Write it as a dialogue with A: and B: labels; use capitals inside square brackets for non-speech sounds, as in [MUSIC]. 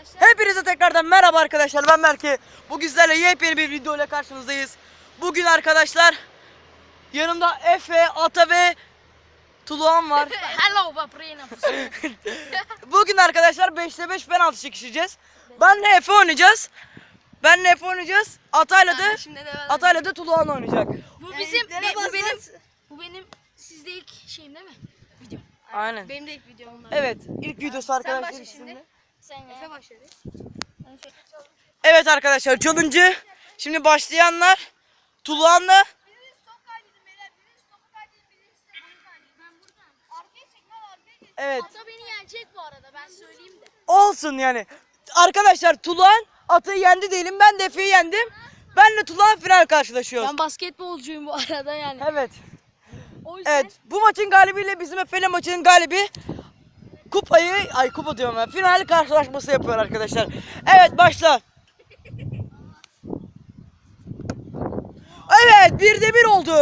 A: arkadaşlar.
B: Hepinize tekrardan merhaba arkadaşlar. Ben Berke. Bugün sizlerle yepyeni bir video ile karşınızdayız. Bugün arkadaşlar yanımda Efe, Ata ve Tuluhan var. [LAUGHS]
A: Hello Vaprina. [LAUGHS]
B: Bugün arkadaşlar 5'te 5 penaltı çekişeceğiz. Benle Efe oynayacağız. Benle Efe oynayacağız. Atayla da
A: de ben-
B: Atayla da Tuluhan oynayacak.
A: Bu bizim be- bu benim bu benim sizde ilk şeyim değil mi? Video.
B: Aynen.
A: Benim de ilk videom.
B: Evet, ilk videosu arkadaşlar.
A: başla şimdi. Sen Efe başladı.
B: Evet arkadaşlar challenge. Şimdi başlayanlar Tuluhan'la Evet.
A: Ata beni yenecek bu arada ben söyleyeyim de.
B: Olsun yani. Arkadaşlar Tuluhan Atay'ı yendi değilim. Ben de Efe'yi yendim. Benle Tuluhan final karşılaşıyoruz.
A: Ben basketbolcuyum bu arada yani.
B: Evet.
A: O yüzden
B: Evet. Bu maçın galibiyle bizim Efe'yle maçın galibi kupayı ay kupa diyorum ben. Final karşılaşması yapıyor arkadaşlar. Evet başla. Evet bir de bir oldu.